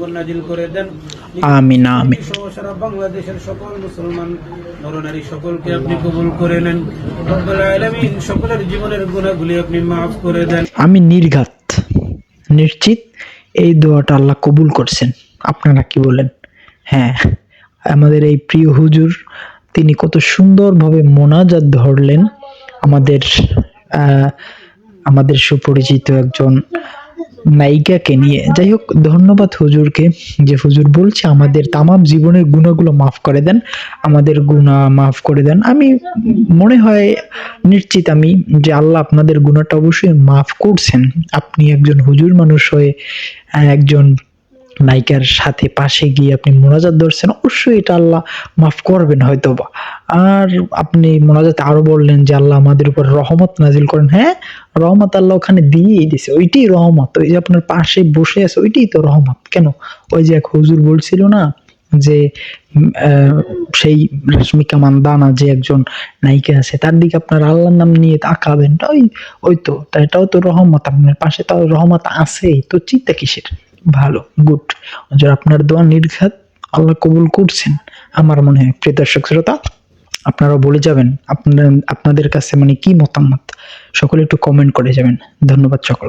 নাজিল করে দেন। আমিন আমিন। সারা বাংলাদেশের সকল মুসলমান নরনারী সকলকে আপনি কবুল করে নেন। রব্বুল আলামিন সকলের জীবনের আপনি করে দেন। আমি নির্ঘাত নিশ্চিত এই দোয়াটা আল্লাহ কবুল করছেন। আপনারা কি বলেন? হ্যাঁ আমাদের এই প্রিয় হুজুর তিনি কত সুন্দরভাবে মোনাজাত ধরলেন। আমাদের আহ, আমাদের সুপরিচিত একজন নায়িকাকে নিয়ে। যাই হোক, ধন্যবাদ হুজুরকে যে হুজুর বলছে আমাদের তামাম জীবনের গুণাগুলো মাফ করে দেন, আমাদের গুণা মাফ করে দেন। আমি মনে হয় নিশ্চিত আমি যে আল্লাহ আপনাদের গুণাটা অবশ্যই মাফ করছেন। আপনি একজন হুজুর মানুষ হয়ে একজন নায়িকার সাথে পাশে গিয়ে আপনি মোনাজাত ধরছেন, অবশ্যই এটা আল্লাহ মাফ করবেন হয়তো বা আর আপনি মোনাজাতে আরও বললেন যে আল্লাহ আমাদের উপর রহমত নাজিল করেন। হ্যাঁ রহমত আল্লাহ ওখানে দিয়েই দিছে, ওইটাই রহমত। ওই যে আপনার পাশে বসে আছে, ওইটাই তো রহমত। কেন? ওই যে এক হুজুর বলছিল না যে সেই রশ্মিকা মান্দানা যে একজন নায়িকা আছে, তার দিকে আপনার আল্লাহর নাম নিয়ে তাকাবেন। ওই ওই তো এটাও তো রহমত। আপনার পাশে তাও রহমত আছেই, তো চিন্তা কিসের? ভালো, গুড। আপনার দোয়া নির্ঘাত আল্লাহ কবুল করছেন, আমার মনে হয়, প্রিয় দর্শক শ্রোতা আপনারা বলে যাবেন আপনার আপনাদের কাছে মানে কি মতামত? সকলে একটু কমেন্ট করে যাবেন। ধন্যবাদ সকল